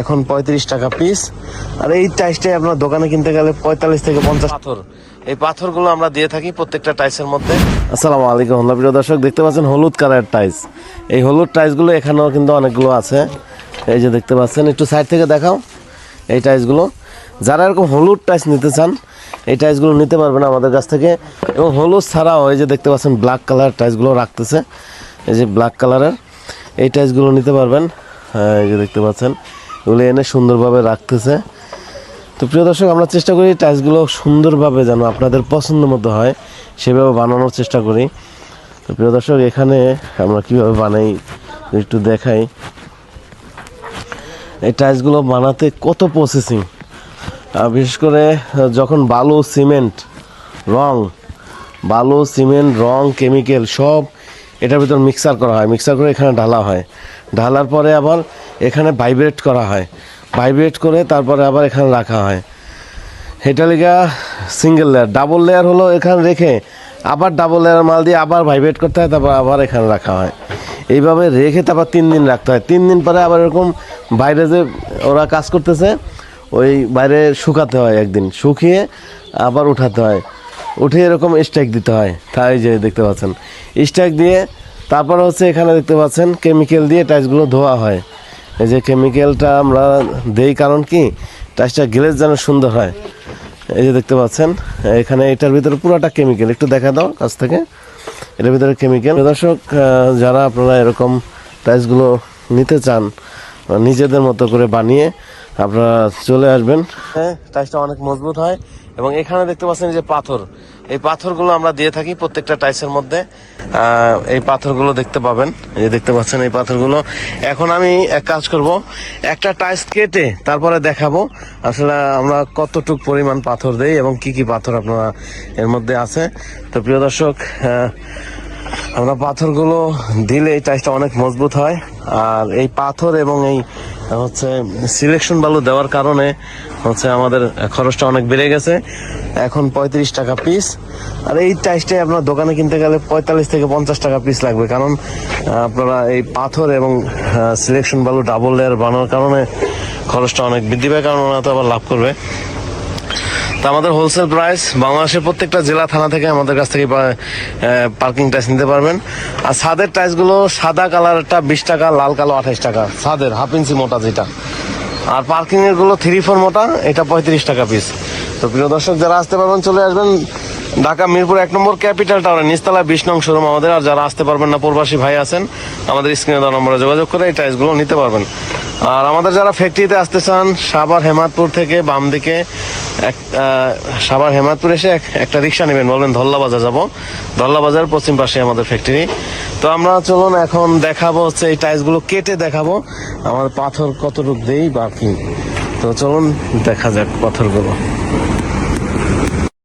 এখন পঁয়ত্রিশ টাকা পিস আর এই টাইসটাই আপনার দোকানে কিনতে গেলে পঁয়তাল্লিশ থেকে পঞ্চাশ পাথর। এই পাথরগুলো আমরা দিয়ে থাকি প্রত্যেকটা টাইসের মধ্যে। আসসালামু আলাইকুম আল্লাহ প্রিয় দর্শক দেখতে পাচ্ছেন হলুদ কালার টাইস। এই হলুদ টাইসগুলো এখানেও কিন্তু অনেকগুলো আছে। এই যে দেখতে পাচ্ছেন একটু সাইড থেকে দেখাও এই টাইসগুলো। যারা এরকম হলুদ টাইস নিতে চান এই টাইসগুলো নিতে পারবেন আমাদের কাছ থেকে। এবং হলুদ ছাড়াও এই যে দেখতে পাচ্ছেন ব্ল্যাক কালার টাইসগুলো রাখতেছে। এই যে ব্ল্যাক কালারের এই টাইসগুলো নিতে পারবেন। হ্যাঁ, এই যে দেখতে পাচ্ছেন। এগুলো এনে সুন্দরভাবে রাখতেছে। তো প্রিয় দর্শক, আমরা চেষ্টা করি টাইলসগুলো সুন্দরভাবে যেন আপনাদের পছন্দ মতো হয়, সেভাবে বানানোর চেষ্টা করি। তো প্রিয় দর্শক, এখানে আমরা কীভাবে বানাই একটু দেখাই। এই টাইলসগুলো বানাতে কত প্রসেসিং বিশেষ করে যখন বালু, সিমেন্ট, রং, বালু, সিমেন্ট, রং কেমিক্যাল সব এটার ভিতর মিক্সার করা হয়। মিক্সার করে এখানে ঢালা হয়। ঢালার পরে আবার এখানে ভাইব্রেট করা হয়। ভাইব্রেট করে তারপরে আবার এখানে রাখা হয়। এটা লিগা সিঙ্গেল লেয়ার ডাবল লেয়ার হলো এখানে রেখে আবার ডাবল লেয়ার মাল দিয়ে আবার ভাইব্রেট করতে হয়, তারপর আবার এখানে রাখা হয়। এইভাবে রেখে তারপর তিন দিন রাখতে হয়। তিন দিন পরে আবার এরকম বাইরে যে ওরা কাজ করতেছে, ওই বাইরে শুকাতে হয় একদিন। শুকিয়ে আবার উঠাতে হয়। উঠে এরকম স্ট্রাইক দিতে হয়। তাই যে দেখতে পাচ্ছেন। স্ট্রাইক দিয়ে তারপর হচ্ছে এখানে দেখতে পাচ্ছেন কেমিক্যাল দিয়ে টাইসগুলো ধোয়া হয়। এই যে কেমিক্যালটা আমরা দেই, কারণ কি? টাইসটা গ্লেজ যেন সুন্দর হয়। এই যে দেখতে পাচ্ছেন, এখানে এটার ভিতরে পুরোটা কেমিক্যাল একটু দেখা দাও কাছ থেকে। এটার ভিতরে কেমিক্যাল দর্শক যারা আপনারা এরকম টাইসগুলো নিতে চান নিজেদের মতো করে বানিয়ে আপনারা চলে আসবেন। হ্যাঁ টাইসটা অনেক মজবুত হয়। এবং এখানে দেখতে পাচ্ছেন যে পাথর। এই পাথরগুলো আমরা দিয়ে থাকি প্রত্যেকটা টাইসের মধ্যে। এই পাথরগুলো দেখতে পাবেন। এই যে দেখতে পাচ্ছেন এই পাথরগুলো। এখন আমি এক কাজ করব। একটা টাইস কেটে তারপরে দেখাবো আসলে আমরা কতটুক পরিমাণ পাথর দেই এবং কি কি পাথর আপনারা এর মধ্যে আছে। তো প্রিয় দর্শক আমরা পাথরগুলো দিলে এই টাইসটা অনেক মজবুত হয়। আর এই পাথর এবং এই, হচ্ছে সিলেকশন বালু দেওয়ার কারণে, হচ্ছে, আমাদের খরচটা অনেক বেড়ে গেছে। এখন পঁয়ত্রিশ টাকা পিস আর এই টাইসটাই আপনার দোকানে কিনতে গেলে পঁয়তাল্লিশ থেকে পঞ্চাশ টাকা পিস লাগবে। কারণ আপনারা এই পাথর এবং সিলেকশন বালু ডাবল লেয়ার বানানোর কারণে খরচটা অনেক বৃদ্ধি পায়। কারণ ওরা তো আবার লাভ করবে। তো আমাদের হোলসেল প্রাইস বাংলাদেশের প্রত্যেকটা জেলা, থানা থেকে আমাদের কাছ থেকে পার্কিং টাইস নিতে পারবেন। আর ছাদের টাইসগুলো সাদা কালারটা বিশ টাকা, লাল কালো আঠাইশ টাকা, ছাদের হাফ ইঞ্চি মোটা যেটা। আর পার্কিং এরগুলো থ্রি ফোর মোটা, এটা পঁয়ত্রিশ টাকা পিস তো প্রিয় দর্শক, যারা আসতে পারবেন, চলে আসবেন ঢাকা মিরপুর এক নম্বর ক্যাপিটাল টাওয়ারে নিচতলা বিশ নং শোরুম আমাদের। আর যারা আসতে পারবেন না, প্রবাসী ভাই আছেন, আমাদের স্ক্রিনে দেওয়া নম্বরে যোগাযোগ করে এই টাইসগুলো নিতে পারবেন। আর আমাদের যারা ফ্যাক্টরিতে আসতে চান সাবার হেমাদপুর থেকে বাম দিকে এক সাভার হেমাদপুর এসে একটা রিক্সা নেবেন, বলবেন ধল্লা বাজার যাব। ধল্লা বাজার পশ্চিম পাশে আমাদের ফ্যাক্টরি। তো আমরা চলুন এখন দেখাবো হচ্ছে এই টাইলসগুলো কেটে দেখাবো। আমার পাথর কতটুকু দেই বা কি? তো চলুন দেখা যাক পাথরগুলো।